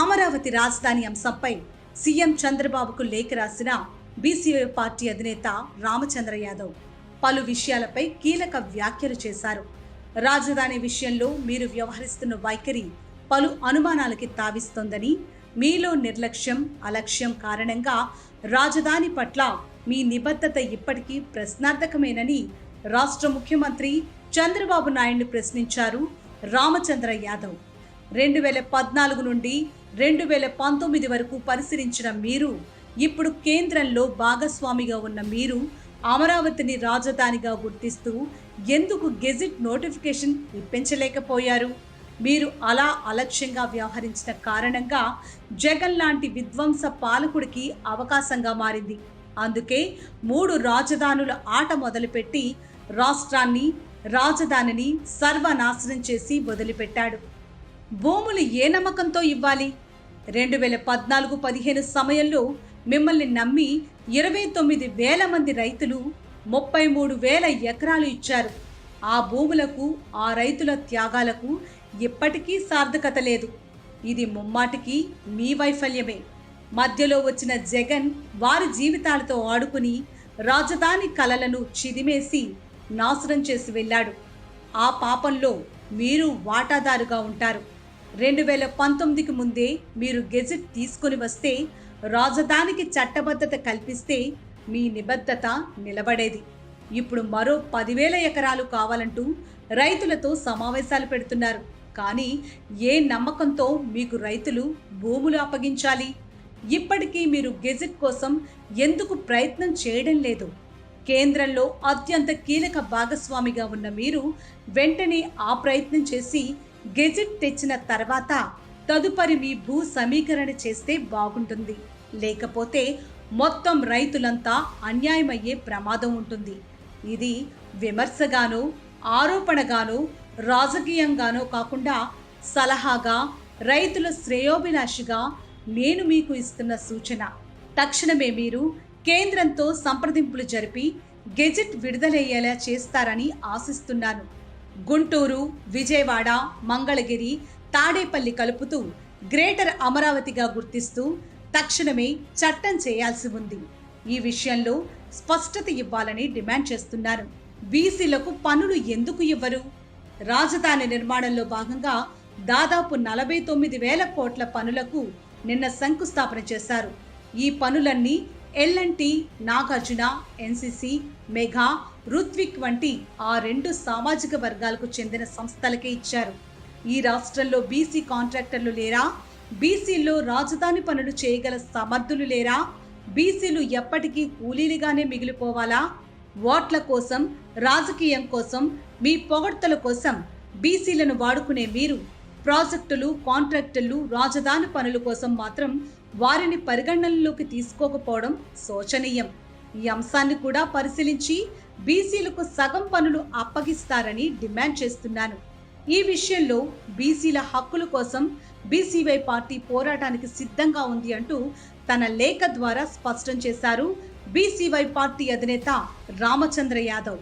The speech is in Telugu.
అమరావతి రాజధాని అంశంపై సీఎం చంద్రబాబుకు లేఖ రాసిన బీసీఐ పార్టీ అధినేత రామచంద్ర యాదవ్ పలు విషయాలపై కీలక వ్యాఖ్యలు చేశారు. రాజధాని విషయంలో మీరు వ్యవహరిస్తున్న వైఖరి పలు అనుమానాలకి తావిస్తోందని మీలో నిర్లక్ష్యం అలక్ష్యం కారణంగా రాజధాని పట్ల మీ నిబద్ధత ఇప్పటికీ ప్రశ్నార్థకమేనని రాష్ట్ర ముఖ్యమంత్రి చంద్రబాబు నాయుడిని ప్రశ్నించారు రామచంద్ర యాదవ్. రెండు వేల పద్నాలుగు నుండి రెండు వేల పంతొమ్మిది వరకు పరిశీలించిన మీరు ఇప్పుడు కేంద్రంలో భాగస్వామిగా ఉన్న మీరు అమరావతిని రాజధానిగా గుర్తిస్తూ ఎందుకు గెజిట్ నోటిఫికేషన్ ఇప్పించలేకపోయారు? మీరు అలా అలక్ష్యంగా వ్యవహరించిన కారణంగా జగన్ లాంటి విధ్వంస పాలకుడికి అవకాశంగా మారింది. అందుకే మూడు రాజధానుల ఆట మొదలుపెట్టి రాష్ట్రాన్ని రాజధానిని సర్వనాశనం చేసి వదిలిపెట్టాడు. భూములు ఏ నమ్మకంతో ఇవ్వాలి? రెండు వేల పద్నాలుగు పదిహేను సమయంలో మిమ్మల్ని నమ్మి ఇరవై తొమ్మిది వేల మంది రైతులు ముప్పై మూడు వేల ఎకరాలు ఇచ్చారు. ఆ భూములకు ఆ రైతుల త్యాగాలకు ఇప్పటికీ సార్థకత లేదు. ఇది ముమ్మాటికి మీ వైఫల్యమే. మధ్యలో వచ్చిన జగన్ వారి జీవితాలతో ఆడుకుని రాజధాని కలలను చిదిమేసి నాశనం చేసి వెళ్ళాడు. ఆ పాపంలో మీరు వాటాదారుగా ఉంటారు. రెండు వేల పంతొమ్మిదికి ముందే మీరు గెజెట్ తీసుకొని వస్తే రాజధానికి చట్టబద్ధత కల్పిస్తే మీ నిబద్ధత నిలబడేది. ఇప్పుడు మరో పదివేల ఎకరాలు కావాలంటూ రైతులతో సమావేశాలు పెడుతున్నారు. కానీ ఏ నమ్మకంతో మీకు రైతులు భూములు అప్పగించాలి? ఇప్పటికీ మీరు గెజెట్ కోసం ఎందుకు ప్రయత్నం చేయడం లేదు? కేంద్రంలో అత్యంత కీలక భాగస్వామిగా ఉన్న మీరు వెంటనే ఆ ప్రయత్నం చేసి గెజెట్ తెచ్చిన తర్వాత తదుపరి మీ భూ సమీకరణ చేస్తే బాగుంటుంది. లేకపోతే మొత్తం రైతులంతా అన్యాయమయ్యే ప్రమాదం ఉంటుంది. ఇది విమర్శగానో ఆరోపణగానో రాజకీయంగానో కాకుండా సలహాగా రైతుల శ్రేయోభిలాషిగా నేను మీకు ఇస్తున్న సూచన. తక్షణమే మీరు కేంద్రంతో సంప్రదింపులు జరిపి గెజెట్ విడుదలయ్యేలా చేస్తారని ఆశిస్తున్నాను. గుంటూరు విజయవాడ మంగళగిరి తాడేపల్లి కలుపుతూ గ్రేటర్ అమరావతిగా గుర్తిస్తూ తక్షణమే చట్టం చేయాల్సి ఉంది. ఈ విషయంలో స్పష్టత ఇవ్వాలని డిమాండ్ చేస్తున్నారు. బీసీలకు పనులు ఎందుకు ఇవ్వరు? రాజధాని నిర్మాణంలో భాగంగా దాదాపు నలభై తొమ్మిది వేల కోట్ల పనులకు నిన్న శంకుస్థాపన చేశారు. ఈ పనులన్నీ L and T Nagarjuna NCC Megha Ruthvik వంటి ఆ రెండు సామాజిక వర్గాలకు చెందిన సంస్థలకే ఇచ్చారు. ఈ రాష్ట్రంలో బీసీ కాంట్రాక్టర్లు లేరా? బీసీల్లో రాజధాని పనులు చేయగల సమర్థులు లేరా? బీసీలు ఎప్పటికీ కూలీలుగానే మిగిలిపోవాలా? ఓట్ల కోసం రాజకీయం కోసం మీ పొగడ్తల కోసం బీసీలను వాడుకునే మీరు ప్రాజెక్టులు కాంట్రాక్టులు రాజధాని పనుల కోసం మాత్రం వారిని పరిగణనలోకి తీసుకోకపోవడం శోచనీయం. ఈ అంశాన్ని కూడా పరిశీలించి బీసీలకు సగం పనులు అప్పగిస్తారని డిమాండ్ చేస్తున్నాను. ఈ విషయంలో బీసీల హక్కుల కోసం బీసీవై పార్టీ పోరాటానికి సిద్ధంగా ఉంది అంటూ తన లేఖ ద్వారా స్పష్టం చేశారు బీసీవై పార్టీ అధినేత రామచంద్ర యాదవ్.